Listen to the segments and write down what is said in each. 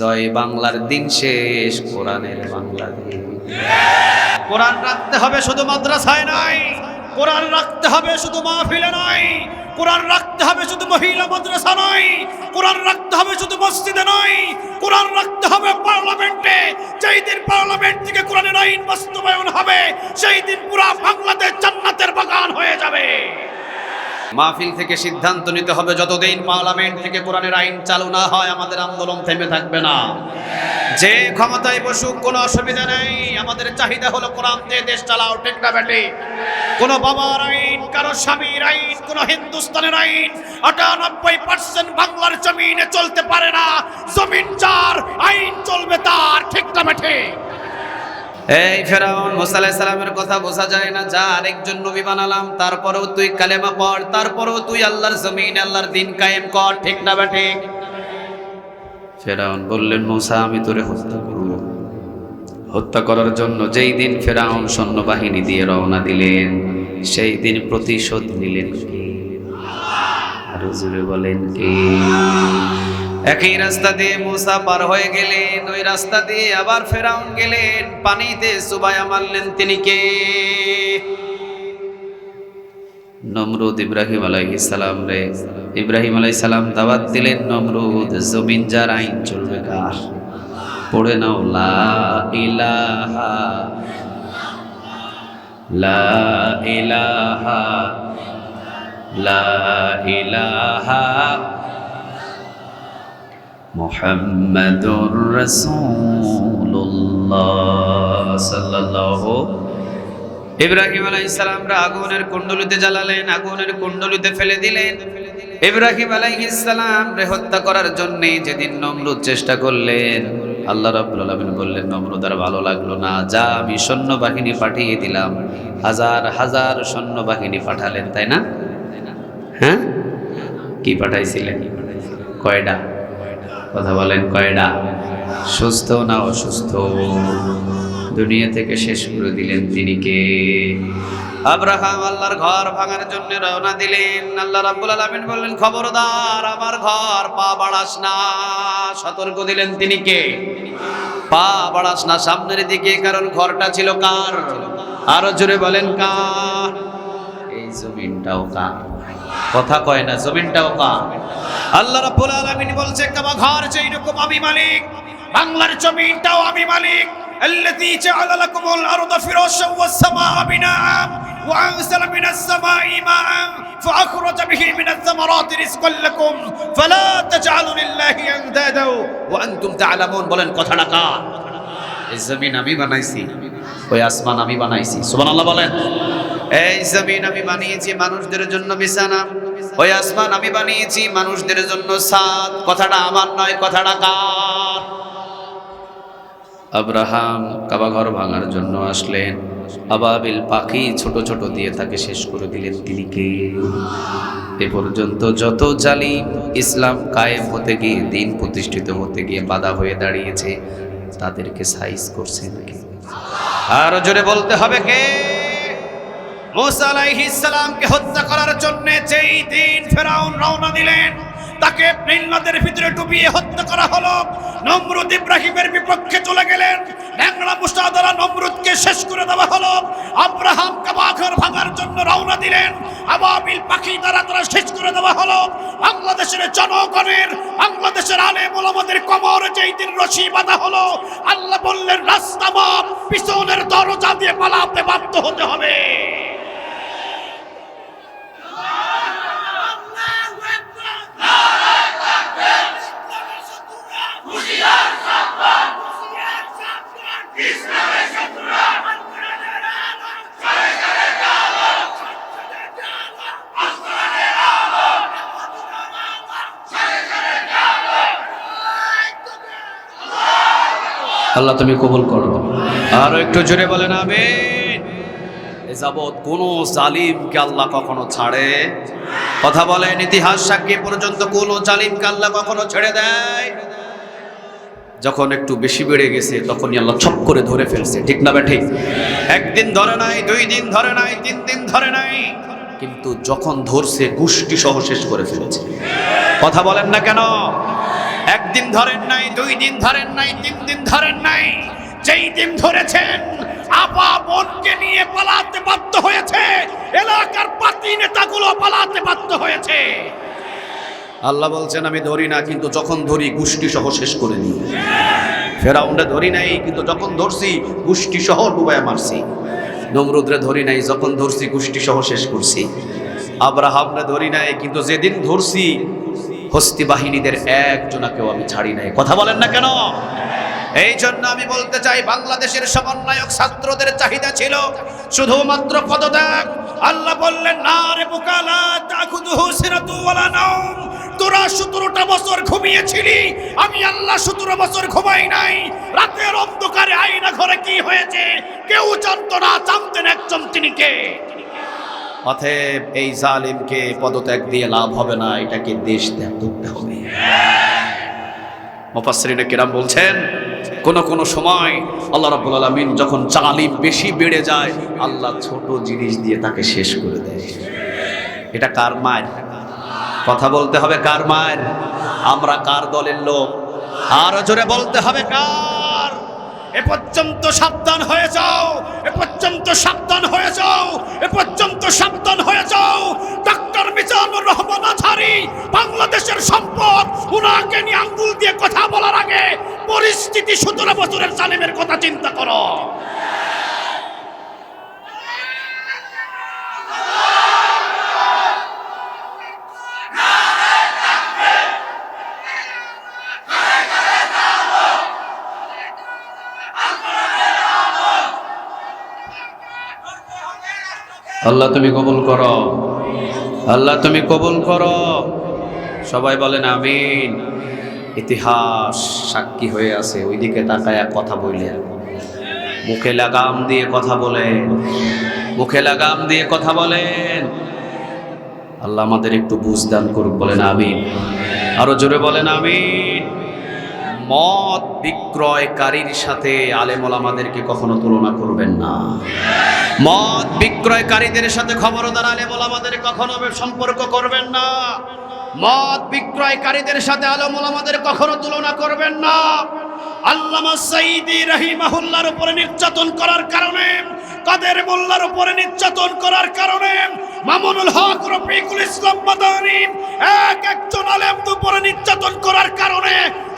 জয় বাংলার দিন শেষ, কোরআনের বাংলাদেশ কোরআন রাখতে হবে শুধু মাদ্রাসায় নয়, কোরআন রাখতে হবে শুধু মাহফিলে নয়, কোরআন রাখতে হবে শুধু মহিলা মাদ্রাসা নয়, কোরআন রাখতে হবে শুধু মসজিদে নয়, কোরআন রাখতে হবে পার্লামেন্টে। যেই দিন পার্লামেন্ট থেকে কোরআনের আইন বাস্তবায়ন হবে, সেই দিন পুরা বাংলাদেশ জান্নাতের বাগান হয়ে যাবে। মাহফিল থেকে সিদ্ধান্ত নিতে হবে যতদিন পার্লামেন্ট থেকে কোরআনের আইন চালু না হয়, আমাদের আন্দোলন থেমে থাকবে না। যে ক্ষমতায় বসুক, কোনো অসুবিধা নেই। আমাদের চাহিদা হলো কোরআন দিয়ে দেশ চালাও, ঠিক না বেটে? কোনো বাবার আইন, কারও স্বামীর আইন, কোনো হিন্দুস্তানের আইন, আটানব্বই পার্সেন্ট বাংলার জমিনে চলতে পারে না। জমিন চার আইন চলবে তার, ঠিক না বেটে? এই ফেরাউন, মুসা আলাইহিস সালামের কথা বোঝা যায় না যা আরেকজন নবী বানালাম, তারপরেও তুই কালেমা পড়, তারপরেও তুই আল্লাহর জমিন, আল্লাহর দিন কায়েম কর, ঠিক না বা ঠিক? ফেরাউন বললেন, মুসা, আমি তোরে হত্যা করব। হত্যা করার জন্য যেই দিন ফেরাউন সৈন্যবাহিনী দিয়ে রওনা দিলেন, সেই দিন প্রতিশোধ নিলেন কে? আরও বলেন কে? একই রাস্তা দিয়ে মুসা পার হয়ে গেলেন, ওই রাস্তা দিয়ে আবার ফেরাউন গেলেন। পানিতে সুবায়া মারলেন তিনি কে? নমরুদ ইব্রাহিম আলাইহিস সালাম রে। ইব্রাহিম আলাইহিস সালাম দাওয়াত দিলেন, নমরুদ, জমিন যার আইন চলবে কার? পড়ে নাও, লা ইলাহা লা ইলাহা লা ইলাহা মুহাম্মাদুর রাসূলুল্লাহ সাল্লাল্লাহু ইব্রাহিম আলাইহিস সালামরা আগুনের কুণ্ডলিতে জ্বালালেন, আগুনের কুণ্ডলিতে ফেলে দিলেন। ইব্রাহিম আলাইহিস সালাম রে হত্যা করার জন্য যেদিন নমরুদ চেষ্টা করলেন, আল্লাহ রাব্বুল আলামিন বললেন, নমরুদ আর ভালো লাগল না, যা আমি সৈন্যবাহিনী পাঠিয়ে দিলাম। হাজার হাজার সৈন্যবাহিনী পাঠালেন, তাই না? হ্যাঁ? কি পাঠাইছিলেন? কয়টা? কথা বলেন কয়টা সুস্থ না অসুস্থ? দুনিয়া থেকে শেষ করে দিলেন তিনি কে? আব্রাহাম আল্লাহর ঘর ভাঙার জন্য রওনা দিলেন। আল্লাহ রাব্বুল আলামিন বললেন, খবরদার, আমার ঘর পা বাড়াস না। সতর্ক দিলেন তিনি কে? পা বাড়াস না। সামনের দিকে, কারণ ঘরটা ছিল কার? আরও জোরে বলেন, কার? এই জমিনটাও কার? কথা কয় না জমিনটাও কার আল্লাহ রাব্বুল আলামিন বলছে কাবা ঘর যেই রকম আমি মালিক বাংলার জমিনটাও আমি মালিক الذي جعل لكم الأرض فراشا والسماء بناء وأنزل من السماء ماء فأخرج به من الثمرات رزقا لكم فلا تجعلوا لله أندادا وأنتم تعلمون বলেন কথাটা কার এই জমিন আমি বানাইছি ওই আসমান আমি বানাইছি সুবহানাল্লাহ বলেন এই জমিন আমি বানিয়েছি মানুষদের জন্য বিছানা। ওই আসমান আমি বানিয়েছি মানুষদের জন্য সাদ। কথাটা আমার নয়, কথাটা কার? আব্রাহাম কাবাঘর ভাঙার জন্য আসলেন। আবাবিল পাখি ছোট ছোট দিয়ে তাকে শেষ করে দিলেন। তিনি কে? এ পর্যন্ত যত জালিম ইসলাম কায়েম হতে গিয়ে, দিন প্রতিষ্ঠিত হতে গিয়ে বাধা হয়ে দাঁড়িয়েছে, তাদেরকে সাইজ করছেন কে? আর জোরে বলতে হবে কে? মুসা আলাইহিস সালামকে হত্যা করার জন্য যেই দিন ফেরাউন রওনা দিলেন, তাকে নীলনদের ভিতরে ডুবিয়ে হত্যা করা হলো। নমরুদ ইব্রাহিমের বিপক্ষে চলে গেলেন। ন্যাংরা মুসা দ্বারা নমরুদকে শেষ করে দেওয়া হলো। আব্রাহাম কাবাঘর ভাঙার জন্য রওনা দিলেন। আবাবিল পাখি দ্বারা তারা শেষ করে দেওয়া হলো। বাংলাদেশের জনগণের, বাংলাদেশের আলেম ওলামাদের কবর যেই দিন রশি বাঁধা হলো, আল্লাহ বললেন, রাস্তা পিছনের দরজা দিয়ে পালাতে বাধ্য হতে হবে। আল্লাহ, তুমি কবুল করো। আরও একটু জোরে বলেন, আমিন। এ যাবৎ কোন জালিমকে আল্লাহ কখনো ছাড়ে? কথা বলেন, ইতিহাস সাক্ষী পর্যন্ত কোন জালিমকে আল্লাহ কখনো ছেড়ে দেয়? যখন একটু বেশি বেড়ে গেছে তখনই আল্লাহ ছপ করে ধরে ফেলছে। ঠিক না ঠিক একদিন ধরে নাই দুই দিন ধরে নাই তিন দিন ধরে নাই। কিন্তু যখন ধরছে গোষ্ঠী সহ শেষ করে ফেলেছে। কথা বলেন না কেন? একদিন ধরেন নাই দুই দিন ধরেন নাই তিন দিন ধরেন নাই। যেই দিন ধরেছেন আপা বোনকে নিয়ে পালাতে বাধ্য হয়েছে। এলাকার পাতি নেতাগুলো পালাতে বাধ্য হয়েছে। আল্লাহ বলছেন, আমি ধরি না, কিন্তু যখন ধরি গোষ্ঠী সহ শেষ করে দিই ফেরাউন্ডে ধরি নাই, কিন্তু যখন ধরছি গোষ্ঠী সহ ডুবায় মারছি। নমরুদ্রে ধরি নাই, যখন ধরছি গোষ্ঠী সহ শেষ করছি। আব্রাহামরে ধরি নাই, কিন্তু যেদিন ধরছি, হস্তি বাহিনীদের একজনাকেও আমি ছাড়ি নাই। কথা বলেন না কেন? এই জন্য আমি বলতে চাই, বাংলাদেশের সমন্বয়ক ছাত্রদের চাহিদা ছিল শুধুমাত্র পদত্যাগ। আল্লাহ বললেন, না রে বুকালা, তাখুদুহু সিরাতু ওয়ালা নাওম। তোরা সতেরোটা বছর ঘুমিয়েছিলি। আমি আল্লাহ সতেরো বছর ঘুমাই নাই। রাতের অন্ধকারে আইনা ঘরে কি হয়েছে? কেউ জানতো না, জানতেন একজন তিনি কে। অতএব এই জালিমকে পদত্যাগ দিয়ে লাভ হবে না, এটাকে দেশ ত্যাগ করতে হবে। মুফাসসিরিনে কিরাম বলছেন, কোন কোন সময় আল্লাহ রাব্বুল আলামিন যখন জালিম বেশি বেড়ে যায়, আল্লাহ ছোট জিনিস দিয়ে তাকে শেষ করে দেয়। এটা কার মায়ের? কথা বলতে হবে কার মায়ের? আমরা কার দলের লোক? আরও জোরে বলতে হবে কার? এ পর্যন্ত সাবধান হয়ে যাও, এ পর্যন্ত সাবধান হয়ে যাও, এ পর্যন্ত সাবধান হয়ে যাও। ডক্টর মিজানুর রহমান আধারি বাংলাদেশের সম্পদ, উনাকে নিয়ে আঙ্গুল দিয়ে কথা বলার আগে পরিস্থিতি সতেরো বছরের জালিমের কথা চিন্তা করো। আল্লাহ তুমি কবুল করো। আল্লাহ তুমি কবুল করো। সবাই বলেন আমিন। ইতিহাস সাক্ষী হয়ে আছে, ওইদিকে তাকায় কথা বললেন মুখে লাগাম দিয়ে কথা বলেন মুখে লাগাম দিয়ে কথা বলেন আল্লাহ আমাদের একটু বুঝদান করুক, বলেন আমিন। আরও জোরে বলেন আমিন। মদ বিক্রয়কারীর সাথে আলেমল আমাদেরকে কখনো তুলনা করবেন না। মদ বিক্রয়কারীদের সাথে খবরদার আলেমল আমাদের কখনো সম্পর্ক করবেন না। মদ বিক্রয়কারীদের সাথে আলমুল আমাদের কখনো তুলনা করবেন না। আল্লামা সাইদি রাহিমাহুল্লার উপরে নির্যাতন করার কারণে, কাদের মোল্লার উপরে নির্যাতন করার কারণে মামুনুল হক, রফিকুল ইসলাম মাদানী এক একজন আলেম উপরে নির্যাতন করার কারণে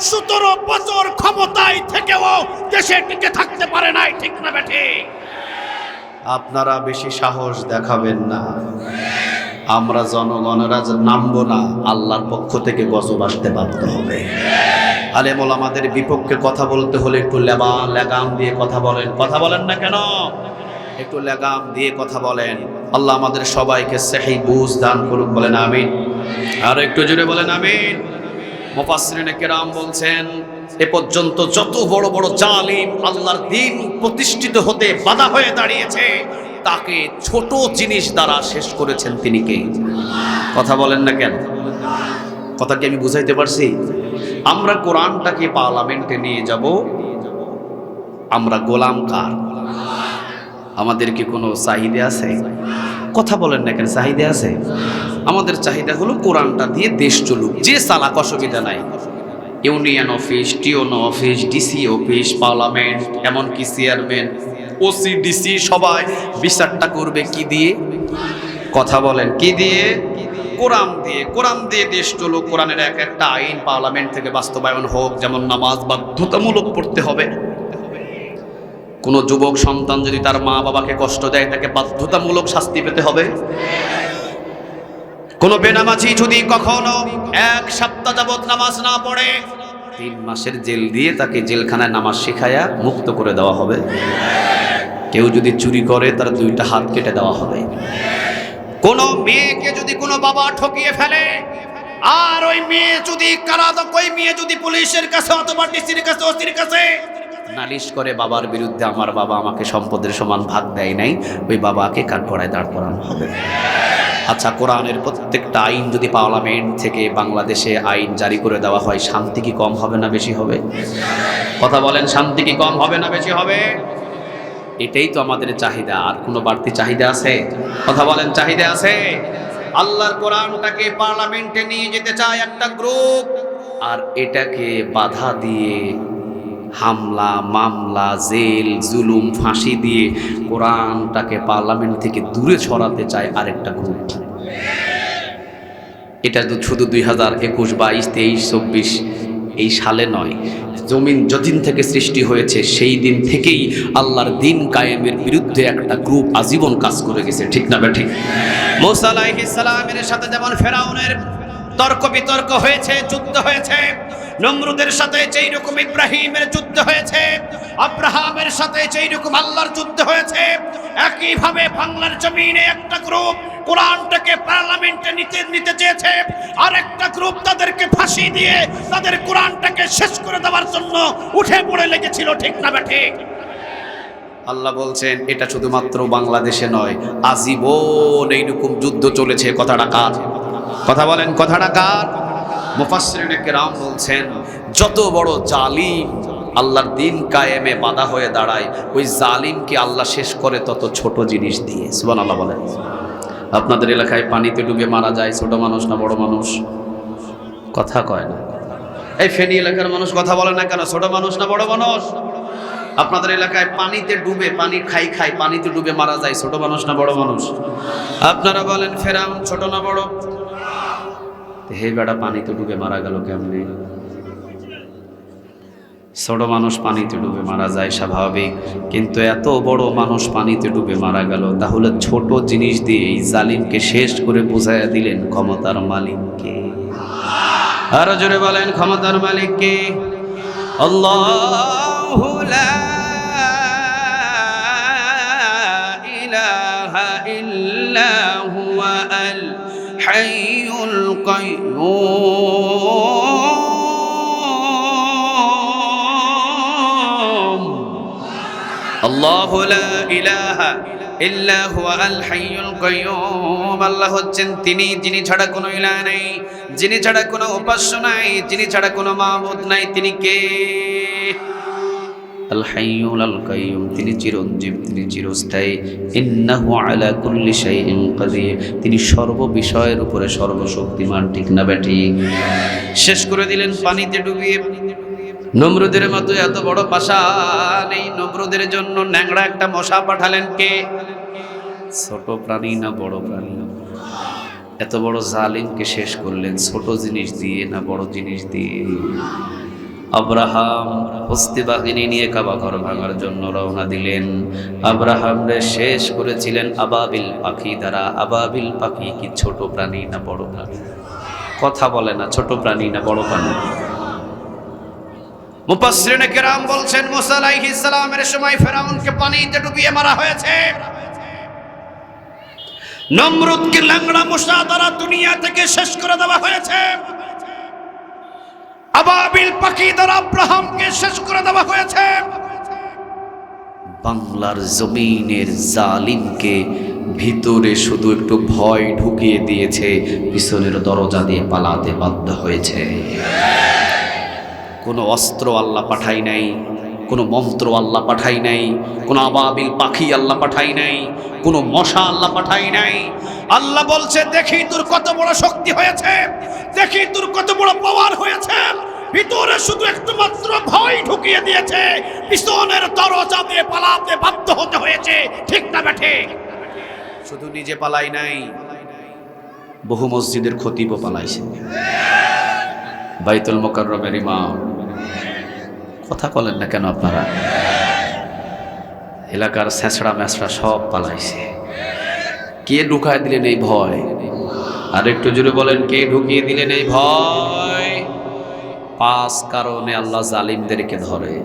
সতেরো বছর ক্ষমতায় থেকেও দেশে টিকে থাকতে পারে নাই, ঠিক না বেঠে? আপনারা বেশি সাহস দেখাবেন না। আমরা জনগণেরা নামবো না, আল্লাহর পক্ষ থেকে গজব আসতে বাধ্য হবে। আলেমল আমাদের বিপক্ষে কথা বলতে হলে একটু লেবা লেগাম দিয়ে কথা বলেন। কথা বলেন না কেন? একটু লেগাম দিয়ে কথা বলেন। আল্লাহ আমাদের সবাইকে সেহি বুঝ দান করুক, বলেন আমিন। আর একটু জুড়ে বলেন আমিন। মুফাসসিরিনে কেরাম বলছেন, এ পর্যন্ত যত বড় বড় জালিম আল্লাহর দিন প্রতিষ্ঠিত হতে বাধা হয়ে দাঁড়িয়েছে, তাকে ছোট জিনিস দ্বারা শেষ করেছেন তিনি কে? কথা বলেন না কেন? কথা কি আমি বুঝাইতে পারছি? আমরা কোরআনটাকে পার্লামেন্টে নিয়ে যাব, আমরা গোলাম কার? আমাদের কি কোনো চাহিদা আছে? কথা বলেন না কেন, চাহিদা আছে? আমাদের চাহিদা হলো কোরআনটা দিয়ে দেশ চলুক। যে চালাক অসুবিধা নাই। Union office টিওনো office, DC office, parliament, এমনকি চেয়ারম্যান, ওসি, ডিসি, সবাই বিচারটা করবে কি দিয়ে? কথা বলেন, কি দিয়ে? কোরআন দিয়ে। কোরআন দিয়ে দেশ চলুক, কোরআনের এক একটা আইন পার্লামেন্ট থেকে বাস্তবায়ন হোক, যেমন নামাজ বাধ্যতামূলক পড়তে হবে। কোনো যুবক সন্তান যদি তার মা বাবাকে কষ্ট দেয়, তাকে বাধ্যতামূলক শাস্তি পেতে হবে? কোনো বেনামাজি যদি কখনো এক সপ্তাহ যাবৎ নামাজ না পড়ে, তিন মাসের জেল দিয়ে তাকে জেলখানায় নামাজ শেখায়া মুক্ত করে দেওয়া হবে? কেউ যদি চুরি করে, তার দুইটা হাত কেটে দেওয়া হবে। কোনো মেয়েকে যদি কোনো বাবা ঠকিয়ে ফেলে, আর ওই মেয়ে যদি কারাদক ওই মেয়ে যদি পুলিশের কাছে অথবা ডিসির কাছে, ওসির কাছে নালিশ করে বাবার বিরুদ্ধে আমার বাবা আমাকে সম্পদের সমান ভাগ দেয় নাই, ওই বাবাকে কাঠগড়ায় দাঁড় করানো হবে। আচ্ছা কোরআনের প্রত্যেকটা আইন যদি পার্লামেন্ট থেকে বাংলাদেশে আইন জারি করে দেওয়া হয়, শান্তি কি কম হবে না বেশি হবে? কথা বলেন, শান্তি কি কম হবে না বেশি হবে? এটাই তো আমাদের চাহিদা, আর কোনো বাড়তি চাহিদা আছে? কথা বলেন, চাহিদা আছে? আল্লাহর কোরআনটাকে পার্লামেন্টে নিয়ে যেতে চায় একটা গ্রুপ, আর এটাকে বাধা দিয়ে হামলা, মামলা, জেল, জুলুম, ফাঁসি দিয়ে কোরআনটাকে পার্লামেন্ট থেকে দূরে ছড়াতে চায় আরেকটা গ্রুপ। এটা শুধু দুই হাজার একুশ, বাইশ, তেইশ, চব্বিশ, এই সালে নয়। জমিন যদিন থেকে সৃষ্টি হয়েছে, সেই দিন থেকেই আল্লাহর দিন কায়েমের বিরুদ্ধে একটা গ্রুপ আজীবন কাজ করে গেছে, ঠিক না ঠিক মোসা সালামের সাথে যেমন ফেরাউনের তর্ক বিতর্ক হয়েছে যুদ্ধ হয়েছে নমরুদের সাথে যেই রকম ইব্রাহিমের যুদ্ধ হয়েছে, আব্রাহামের সাথে যেই রকম আল্লাহর যুদ্ধ হয়েছে, একইভাবে বাংলার জমিনে একটা গ্রুপ কোরআনটাকে পার্লামেন্টে নিতে নিতে চেয়েছে আর একটা গ্রুপ তাদেরকে ফাঁসি দিয়ে তাদের কোরআনটাকে শেষ করে দেওয়ার জন্য উঠে পড়ে লেগেছিল, ঠিক না বা ঠিক? আল্লাহ বলছেন, এটা শুধুমাত্র বাংলাদেশে নয়, আজীবন এইরকম যুদ্ধ চলেছে, কথাটা কার? কথা বলেন, কথাটা কার? মুফাসসিরিনে কেরাম বলছেন, যত বড় জালিম আল্লাহর দিন কায়েমে বাধা হয়ে দাঁড়ায়, ওই জালিমকে আল্লাহ শেষ করে তত ছোট জিনিস দিয়ে। সুবহানাল্লাহ বলেন। আপনাদের এলাকায় পানিতে ডুবে মারা যায় ছোট মানুষ না বড় মানুষ? কথা কয় না। এই ফেনী এলাকার মানুষ কথা বলে না কেন? ছোট মানুষ না বড় মানুষ? আপনাদের এলাকায় পানিতে ডুবে, পানি খাই খাই, পানিতে ডুবে মারা যায় ছোট মানুষ না বড় মানুষ? আপনারা বলেন ফেরাম ছোট না বড়? হে বেড়া, পানিতে ডুবে মারা গেল কেমনে? ছোট মানুষ পানিতে ডুবে মারা যায় স্বাভাবিক, কিন্তু এত বড় মানুষ পানিতে ডুবে মারা গেল। তাহলে ছোট জিনিস দিয়ে এই জালিমকে শেষ করে বুঝাইয়া দিলেন ক্ষমতার মালিককে। আরও জোরে বলেন, ক্ষমতার মালিককে। আল্লাহু লা ইলাহা হাইয়ুল কাইয়্যুম আল্লাহু লা ইলাহা ইল্লা হুয়া আল হাইয়ুল কাইয়্যুম আল্লাহ হচ্ছেন তিনি, যিনি ছাড়া কোনো ইলাহ নেই, যিনি ছাড়া কোনো উপাস্য নাই, যিনি ছাড়া কোনো মাবুদ নাই, তিনি কে? আল কাইয়্যুম তিনি চিরঞ্জীব, তিনি চিরস্থায়ী। আলা তিনি সর্ব বিষয়ের উপরে সর্বশক্তিমান, ঠিক না ব্যাটি শেষ করে দিলেন পানিতে ডুবিয়ে। নমরুদের মতো এত বড় পাশান এই নমরুদের জন্য ন্যাংড়া একটা মশা পাঠালেন কে? ছোট প্রাণী না বড় প্রাণী? এত বড় জালিমকে শেষ করলেন। ছোট জিনিস দিয়ে না বড় জিনিস দিয়ে? আব্রাহাম হস্তি বাহিনী নিয়ে কাবা ঘর ভাঙার জন্য রওনা দিলেন। আব্রাহাম রে শেষ করেছিলেন আবাবিল পাখি দ্বারা। আবাবিল পাখি কি ছোট প্রাণী না বড় প্রাণী? কথা বলে না, ছোট প্রাণী না বড় প্রাণী? মুপাসসিরিনে কেরাম বলছেন, মুসা আলাইহিস সালামের সময় ফেরাউনকে পানিতে ডুবিয়ে মারা হয়েছে। নমরুদকে ল্যাংড়া মশা দ্বারা দুনিয়া থেকে শেষ করে দেওয়া হয়েছে। আবাবিল পাখি দ্বারা আব্রাহামকে শেষ করে দেওয়া হয়েছে। বাংলার জমিনের জালিমকে ভিতরে শুধু একটু ভয় ঢুকিয়ে দিয়েছে, পিছনের দরজা দিয়ে পালাতে বাধ্য হয়েছে। কোনো অস্ত্র আল্লাহ পাঠাই নাই কোনো মন্ত্র আল্লাহ পাঠাই নাই, কোনো আবাবিল পাখি আল্লাহ পাঠাই নাই, কোনো মশা আল্লাহ পাঠাই নাই। আল্লাহ বলছে, দেখি তোর কত বড় শক্তি হয়েছে, দেখি তোর কত বড় পাওয়ার হয়েছে। ভিতরে শুধু একটু মাত্র ভয় ঢুকিয়ে দিয়েছে, পিছনের দরজা দিয়ে পালাতে বাধ্য হতে হয়েছে। ঠিক না বেঠে শুধু নিজে পালাই নাই, বহু মসজিদের খতিবও পালাইছে। বাইতুল মোকাররমের ইমাম কথা বলেন না কেন আপনারা? এলাকার ছেঁচড়া ম্যাচড়া সব পালাইছে। কে ঢুকায় দিলেন এই ভয়? আর একটু জোরে বলেন, কে ঢুকিয়ে দিলেন এই ভয়? পাঁচ কারণে আল্লাহ জালিমদেরকে ধরে।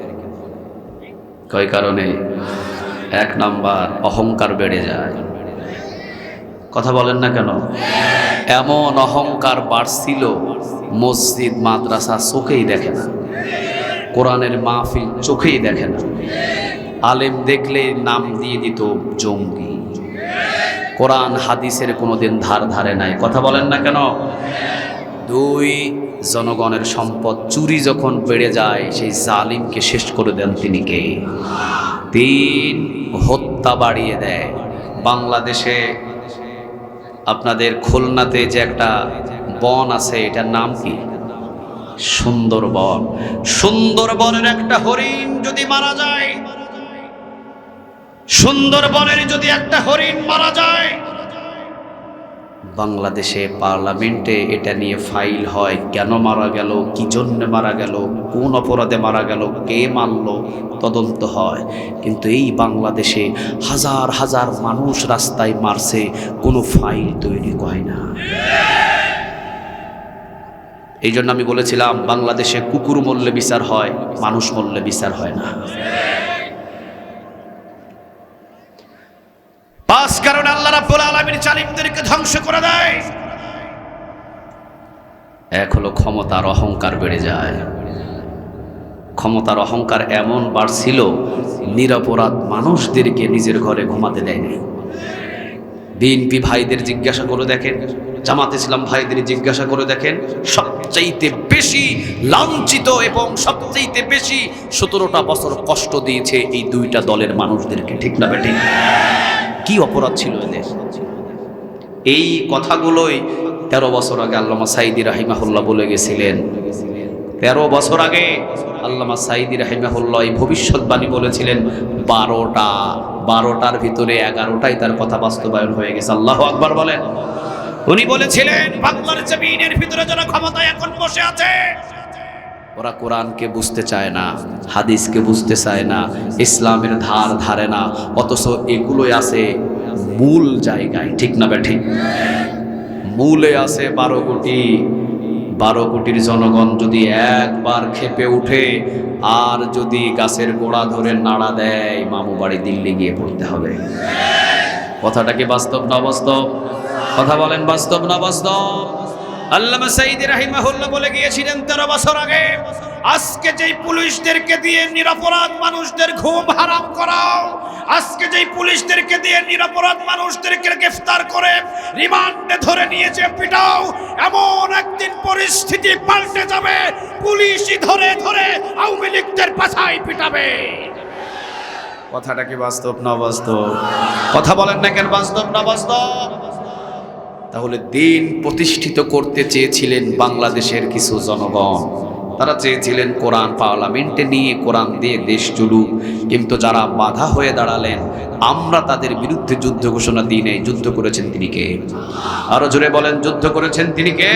কয় কারণে? এক নাম্বার, অহংকার বেড়ে যায়। কথা বলেন না কেন? এমন অহংকার বাড়ছিল, মসজিদ, মাদ্রাসা চোখেই দেখে না। কোরআনের মাহফিল চোখেই দেখে না। আলেম দেখলে নাম দিয়ে দিত জঙ্গি। কোরআন হাদিসের কোনোদিন ধার ধারে নাই। কথা বলেন না কেন? দুই, জনগণের সম্পদ চুরি যখন বেড়ে যায়, সেই জালিমকে শেষ করে দেন তিনি কে? তিন, হত্যা বাড়িয়ে দেয়। বাংলাদেশে আপনাদের খুলনাতে যে একটা বন আছে, এটার নাম কি? সুন্দরবন। সুন্দরবনের একটা হরিণ যদি মারা যায়, সুন্দরবনের যদি একটা হরিণ মারা যায়, বাংলাদেশে পার্লামেন্টে এটা নিয়ে ফাইল হয়, কেন মারা গেল, কি জন্য মারা গেল, কোন অপরাধে মারা গেল, কে মারল, তদন্ত হয়। কিন্তু এই বাংলাদেশে হাজার হাজার মানুষ রাস্তায় মারছে, কোনো ফাইল তৈরি হয় না। এই জন্য আমি বলেছিলাম, বাংলাদেশে কুকুর মূল্যে বিচার হয়, মানুষ মূল্যে বিচার হয় না। পাঁচ কারণে আল্লাহ রাব্বুল আলামিন জালিমদেরকে ধ্বংস করে দেয়। এক হলো ক্ষমতার অহংকার বেড়ে যায়। ক্ষমতার অহংকার এমন বাড়ছিল, নিরপরাধ মানুষদেরকে নিজের ঘরে ঘুমাতে দেয়নি। বিএনপি ভাইদের জিজ্ঞাসা করে দেখেন। জামাত ইসলাম ভাইদের জিজ্ঞাসা করে দেখেন, সবচাইতে বেশি লাঞ্ছিত এবং সবচাইতে বেশি সতেরোটা বছর কষ্ট দিয়েছে এই দুইটা দলের মানুষদেরকে, ঠিক না বেঠিক কি অপরাধ ছিল এদের? এই কথাগুলোই তেরো বছর আগে আল্লামা সাইদি রাহিমাহুল্লাহ বলে গেছিলেন। তেরো বছর আগে আল্লামা সাইদি রাহিমাহুল্লাহ এই ভবিষ্যৎবাণী বলেছিলেন, বারোটা, বারোটার ভিতরে এগারোটাই তার কথা বাস্তবায়ন হয়ে গেছে। আল্লাহ আকবার বলেন। উনি বলেছিলেন, বাংলার জমিনের ভিতরে যারা ক্ষমতা এখন বসে আছে। ওরা কোরআনকে বুঝতে চায় না, হাদিসকে বুঝতে চায় না, ইসলামের ধার ধারে না, অথচ এগুলোই আছে মূল জায়গায়, ঠিক না ঠিক মূলে আছে বারো কোটি। বারো কোটির জনগণ যদি একবার খেপে উঠে, আর যদি গাছের গোড়া ধরে নাড়া দেয়, মামু বাড়ি দিল্লি গিয়ে পড়তে হবে। কথাটা কি বাস্তব না বাস্তব? কথা বলেন বাস্তব না বাস্তব? আল্লামা সাইদি রাহিমাহুল্লাহ বলে গিয়েছিলেন, তেরো বছর আগে, আজকে যেই পুলিশদেরকে দিয়ে নিরাপরাধ মানুষদের ঘুম হারাম করাও, আজকে যেই পুলিশদেরকে দিয়ে নিরাপরাধ মানুষদেরকে গ্রেফতার করে রিমান্ডে ধরে নিয়েছে, পিটাও, এমন একদিন পরিস্থিতি পাল্টে যাবে, পুলিশই ধরে ধরে আওয়ামী লীগদের পাছায় পিটাবে। কথাটা কি বাস্তব না বাস্তব? কথা বলেন না কেন বাস্তব না বাস্তব? তাহলে দিন প্রতিষ্ঠিত করতে চেয়েছিলেন বাংলাদেশের কিছু জনগণ। তারা চেয়েছিলেন কোরআন পার্লামেন্টে নিয়ে কোরআন দিয়ে দেশ চলুক। কিন্তু যারা বাধা হয়ে দাঁড়ালেন, আমরা তাদের বিরুদ্ধে যুদ্ধ ঘোষণা দিই নাই। যুদ্ধ করেছেন তিনি কে? আরও জোরে বলেন, যুদ্ধ করেছেন তিনি কে?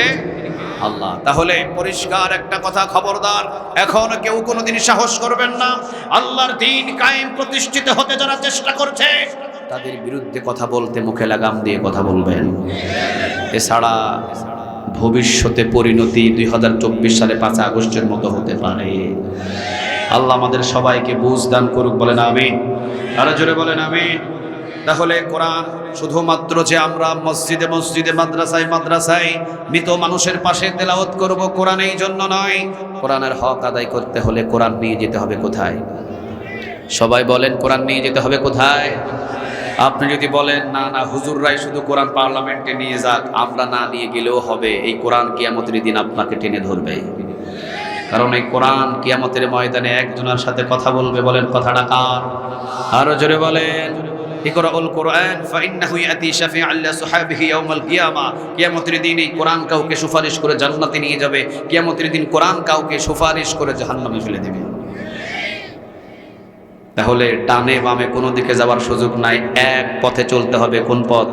আল্লাহ। তাহলে পরিষ্কার একটা কথা খবরদার, এখন কেউ কোনোদিন সাহস করবেন না। আল্লাহর দিন কায়েম প্রতিষ্ঠিত হতে যারা চেষ্টা করছে, তাদের বিরুদ্ধে কথা বলতে মুখে লাগাম দিয়ে কথা বলবেন। এছাড়া ভবিষ্যতে পরিণতি দুই হাজার চব্বিশ সালে পাঁচ আগস্টের মতো হতে পারে। আল্লাহ আমাদের সবাইকে বুঝ দান করুক, বলেন আমি আরও জোরে বলেন আমি তাহলে কোরআন শুধুমাত্র যে আমরা মসজিদে মসজিদে, মাদ্রাসায় মাদ্রাসায় মৃত মানুষের পাশে তেলাওয়াত করব কোরআন এই জন্য নয়। কোরআনের হক আদায় করতে হলে কোরআন নিয়ে যেতে হবে কোথায়? সবাই বলেন কোরআন নিয়ে যেতে হবে কোথায়? আপনি যদি বলেন, না না, হুজুররাই শুধু কোরআন পার্লামেন্টে নিয়ে যাক, আমরা না নিয়ে গেলেও হবে। এই কোরআন কিয়ামতের দিন আপনাকে টেনে ধরবে। কারণ এই কোরআন কিয়ামতের ময়দানে একজনের সাথে কথা বলবে, বলেন কথাটা কার? আরও জোরে বলেন। ইকরাউল কোরআন, ফাইন্নাহু ইয়াতি শাফিআন লিসাহাবিহি ইয়াউমাল কিয়ামা। কিয়ামতের দিন এই কোরআন কাউকে সুপারিশ করে জান্নাতে নিয়ে যাবে। কিয়ামতের দিন কোরআন কাউকে সুপারিশ করে জাহান্নামে ফেলে দেবে। তাহলে ডানে বামে কোনো দিকে যাওয়ার সুযোগ নাই। এক পথে চলতে হবে কোন পথ?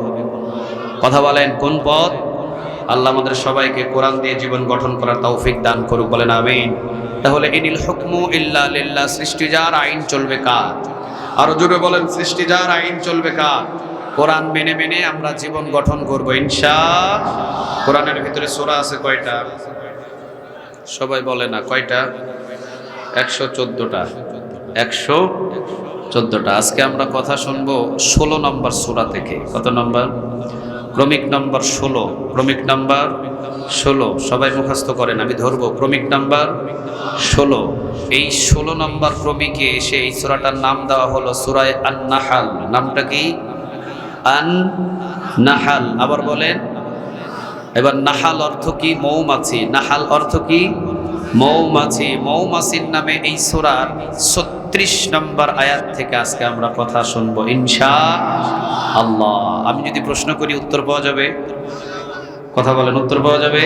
কথা বলেন, কোন পথ? আল্লাহ আমাদের সবাইকে কোরআন দিয়ে জীবন গঠন করার তৌফিক দান করুক, বলেন আমিন। তাহলে ইনিল হুকমু ইল্লা লিল্লাহ, সৃষ্টি যার আইন চলবে কার? আরও জোরে বলেন, সৃষ্টি যার আইন চলবে কার? কোরআন মেনে মেনে আমরা জীবন গঠন করব, ইনশা কোরআনের ভিতরে সোরা আছে কয়টা? সবাই বলে না, কয়টা? একশো চোদ্দোটা। একশো চোদ্দটা। আজকে আমরা কথা শুনব ষোলো নম্বর সোরা থেকে। কত নম্বর? ক্রমিক নাম্বার ষোলো, ক্রমিক নাম্বার ষোলো। সবাই মুখস্থ করেন, আমি ধরবো। ক্রমিক নাম্বার ষোলো। এই ষোলো নম্বর ক্রমিকে এসে এই সূরাটার নাম দেওয়া হলো সুরায় আন নাহাল নামটা কি? আন নাহাল আবার বলেন, এবার নাহাল অর্থ কি? মৌমাছি। নাহাল অর্থ কি? মৌমাছি। মৌমাছির নামে এই সূরার ছত্রিশ নম্বর আয়াত থেকে আজকে আমরা কথা শুনব, ইনশা আল্লাহ। আমি যদি প্রশ্ন করি, উত্তর পাওয়া যাবে? কথা বলেন, উত্তর পাওয়া যাবে?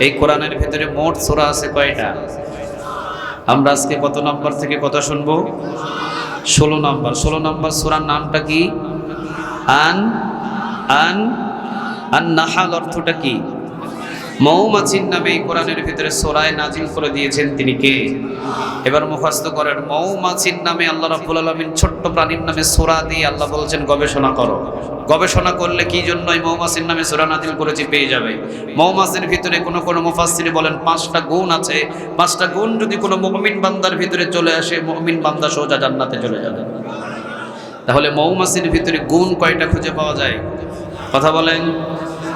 এই কোরআনের ভেতরে মোট সোরা আছে কয়টা? আমরা আজকে কত নম্বর থেকে কথা শুনব? ষোলো নম্বর। ষোলো নম্বর সোরার নামটা কি? আন আন আন নাহাল অর্থটা কি? মৌমাছির নামে এই কোরআনের ভিতরে সোরায় নাজিল করে দিয়েছেন তিনি কে? এবার মুখস্থ করেন, মৌমাছির নামে আল্লাহ রাব্বুল আলামিন ছোট্ট প্রাণীর নামে সোরা দিয়ে আল্লাহ বলছেন, গবেষণা করো। গবেষণা করলে কি জন্য এই মৌমাছির নামে সোরা নাজিল করেছি পেয়ে যাবে? মৌমাছির ভিতরে কোনো কোনো মুফাসসির বলেন, পাঁচটা গুণ আছে। পাঁচটা গুণ যদি কোনো মুমিন বান্দার ভিতরে চলে আসে, মুমিন বান্দা সোজা জান্নাতে চলে যাবে। তাহলে মৌমাছির ভিতরে গুণ কয়টা খুঁজে পাওয়া যায়? কথা বলেন,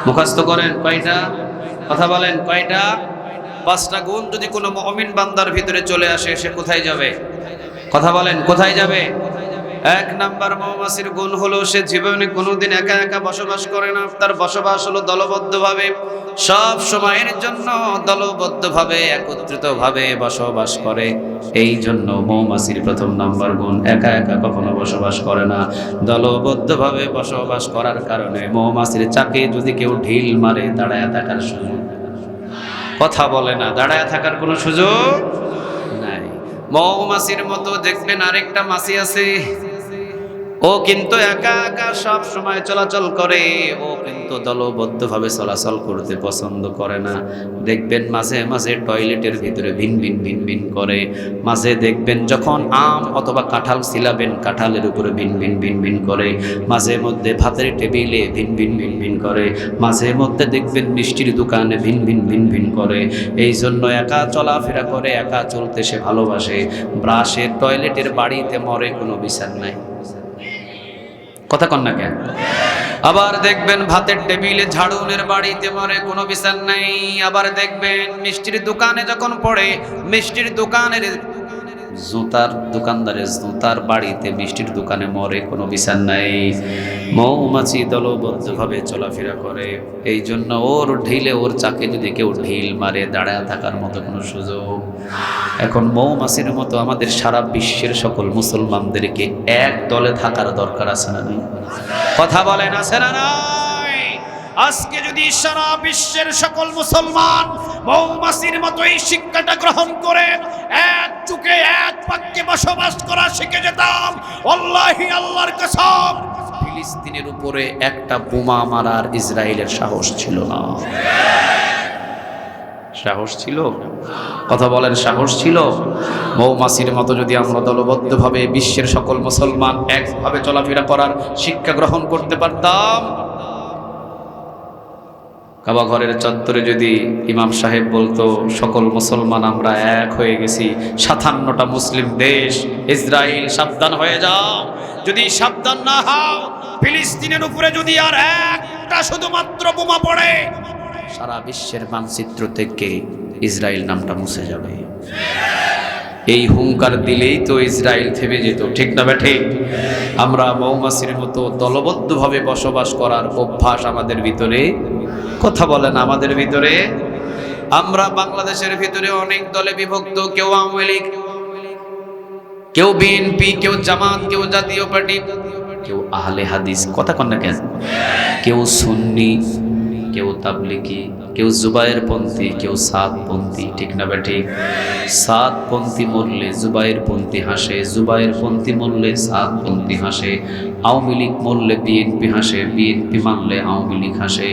মুখস্থ করেন, কয়টা? কথা বলেন, কয়টা? পাঁচটা গুণ যদি কোনো অমিন বান্দার ভিতরে চলে আসে, সে কোথায় যাবে? কথা বলেন, কোথায় যাবে? এক নাম্বার মৌমাছির গুণ হলো সে জীবনে কোনোদিন একা একা বসবাস করে না। তার বসবাস হলো দলবদ্ধভাবে। সব সময়ের জন্য দলবদ্ধভাবে, একত্রিতভাবে বসবাস করে। এই জন্য মৌমাছির প্রথম নাম্বার গুণ একা একা কখনো বসবাস করে না। দলবদ্ধভাবে বসবাস করার কারণে মৌমাছির চাকে যদি কেউ ঢিল মারে, দাঁড়ায় থাকার সুযোগ কথা বলে না। দাঁড়ায় থাকার কোনো সুযোগ নাই। মৌমাছির মতো দেখবেন আরেকটা মাছি আছে। ও কিন্তু একা একা সব সময় চলাচল করে ও কিন্তু দলবদ্ধভাবে চলাচল করতে পছন্দ করে না দেখবেন মাঝে মাঝে টয়লেটের ভিতরে ভিন ভিন ভিন ভিন করে মাঝে দেখবেন যখন আম অথবা কাঁঠাল ছিলাবেন কাঁঠালের উপরে ভিন ভিন ভিন ভিন করে মাঝে মধ্যে ভাতের টেবিলে ভিন ভিন ভিন ভিন করে মাঝে মধ্যে দেখবেন মিষ্টির দোকানে ভিন ভিন ভিন ভিন করে এই জন্য একা চলাফেরা করে একা চলতে সে ভালোবাসে ব্রাশের টয়লেটের বাড়িতে মরে কোনো বিচার নাই কথা কন না আবার দেখবেন ভাতের টেবিলে ঝাড়ুনের বাড়িতে মরে কোনো বিচার নেই। আবার দেখবেন মিষ্টির দোকানে যখন পড়ে, মিষ্টির দোকানের জুতার দোকানদারের জুতার বাড়িতে মিষ্টির দোকানে মরে কোনো বিচার নাই। মৌমাছি দলবদ্ধভাবে চলাফেরা করে। এই জন্য ওর ঢিলে ওর চাকে যদি কেউ ঢিল মারে, দাঁড়ায় থাকার মতো কোনো সুযোগ। এখন মৌমাছির মতো আমাদের সারা বিশ্বের সকল মুসলমানদেরকে এক দলে থাকার দরকার আছে না কথা বলেন, আছে না নাই আজকে যদি সারা বিশ্বের সকল মুসলমান মৌমাসির মতো এই শিক্ষাটা গ্রহণ করে, এক চুকে এক পাক্যে বসবাস করা শিখে যেতাম, আল্লাহি আল্লাহর কসম। ফিলিস্তিনের উপরে একটা বোমা মারার ইসরায়েলের সাহস ছিল না। সাহস ছিল? কথা বলেন, সাহস ছিল? মৌমাছির মতো যদি আমরা দলবদ্ধভাবে বিশ্বের সকল মুসলমান একভাবে চলাফেরা করার শিক্ষা গ্রহণ করতে পারতাম কাবা ঘরের চত্বরে যদি ইমাম সাহেব বলতো, সকল মুসলমান আমরা এক হয়ে গেছি, সাতান্নটা মুসলিম দেশ ইসরায়েল সাবধান হয়ে যাও। যদি সাবধান না হও, ফিলিস্তিনের উপরে যদি আর একটা শুধুমাত্র বোমা পড়ে, সারা বিশ্বের মানচিত্র থেকে ইসরায়েল নামটা মুছে যাবে। এই হুঙ্কার দিলেই তো ইসরায়েল থেমে যেত, ঠিক না ব্যাঠে? আমরা মৌমাছির মতো দলবদ্ধভাবে বসবাস করার অভ্যাস আমাদের ভিতরে। কথা বলেন আমাদের ভিতরে। আমরা বাংলাদেশের ভিতরে অনেক দলে বিভক্ত, কেউ আওয়ামী লীগ, কেউ বিএনপি, কেউ জামাত, কেউ জাতীয় পার্টি, কেউ আহলে হাদিস। কথা কন না কেন? কেউ সুন্নি কেউ তাবলিকি কেউ জুবাইর পন্থী, কেউ সাত পন্থী, ঠিক না ঠিক সাত পন্থী মরলে জুবাইয়ের পন্থী হাসে, জুবাইর পন্থী মরলে সাত পন্থী হাসে, আওয়ামী লীগ মরলে বিএনপি হাসে, বিএনপি মানলে আওয়ামী লীগ হাসে।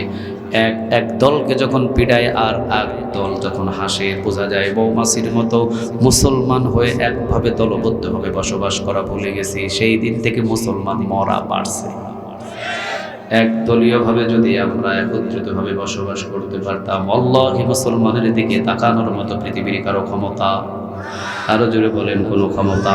এক এক দলকে যখন পিড়ায় আর এক দল যখন হাসে, বোঝা যায় বৌমাসির মতো মুসলমান হয়ে একভাবে দলবদ্ধভাবে বসবাস করা ভুলে গেছি। সেই দিন থেকে মুসলমান মরা বাড়ছে। একদলীয়ভাবে যদি আমরা একত্রিতভাবে বসবাস করতে পারতাম অল্লাহি মুসলমানের দিকে তাকানোর মতো পৃথিবীর কারও ক্ষমতা আরও জোরে বলেন কোনো ক্ষমতা।